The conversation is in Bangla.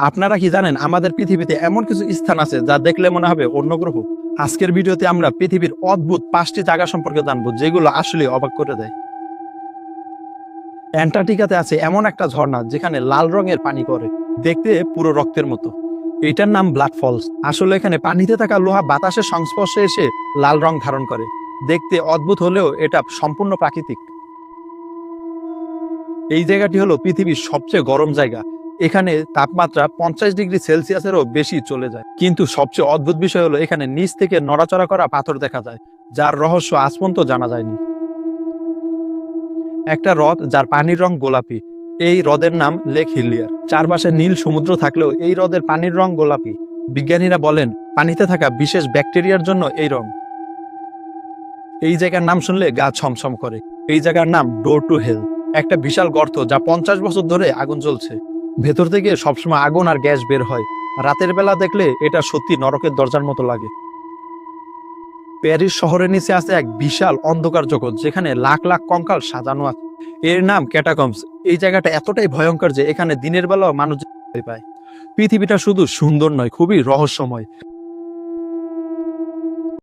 আপনারা কি জানেন আমাদের পৃথিবীতে এমন কিছু স্থান আছে যা দেখলে মনে হবে অন্য গ্রহ? আজকের ভিডিওতে আমরা পৃথিবীর অদ্ভুত পাঁচটি জায়গা সম্পর্কে জানব, যেগুলো আসলে অবাক করে দেয়। অ্যান্টার্কটিকাতে আছে এমন একটা ঝর্ণা যেখানে লাল রঙের পানি করে দেখতে পুরো রক্তের মতো। এটার নাম ব্লাড ফলস। আসলে এখানে পানিতে থাকা লোহা বাতাসের সংস্পর্শে এসে লাল রং ধারণ করে। দেখতে অদ্ভুত হলেও এটা সম্পূর্ণ প্রাকৃতিক। এই জায়গাটি হলো পৃথিবীর সবচেয়ে গরম জায়গা। এখানে তাপমাত্রা পঞ্চাশ ডিগ্রি সেলসিয়াসেরও বেশি চলে যায়। কিন্তু সবচেয়ে অদ্ভুত বিষয় হলো এখানে নিচ থেকে নড়াচড়া করা পাথর দেখা যায়, যার রহস্য আজ পর্যন্ত জানা যায়নি। একটা হ্রদ যার পানির রং গোলাপি, এই হ্রদের নাম লেক হিলিয়ার। চারপাশে নীল সমুদ্র থাকলেও এই হ্রদের পানির রং গোলাপি। বিজ্ঞানীরা বলেন, পানিতে থাকা বিশেষ ব্যাকটেরিয়ার জন্য এই রং। এই জায়গার নাম শুনলে গা ছমছম করে। এই জায়গার নাম ডোর টু হেল, একটা বিশাল গর্ত যা পঞ্চাশ বছর ধরে আগুন জ্বলছে। ভেতর থেকে সবসময় আগুন আর গ্যাস বের হয়। রাতের বেলা দেখলে এটা সত্যি নরকের দরজার মতো লাগে। প্যারিস শহরের নিচে আছে এক বিশাল অন্ধকার জগৎ, যেখানে লাখ লাখ কঙ্কাল সাজানো আছে। এর নাম ক্যাটাকমস এই জায়গাটা এতটাই ভয়ঙ্কর যে এখানে দিনের বেলাও মানুষ পায়। পৃথিবীটা শুধু সুন্দর নয়, খুবই রহস্যময়।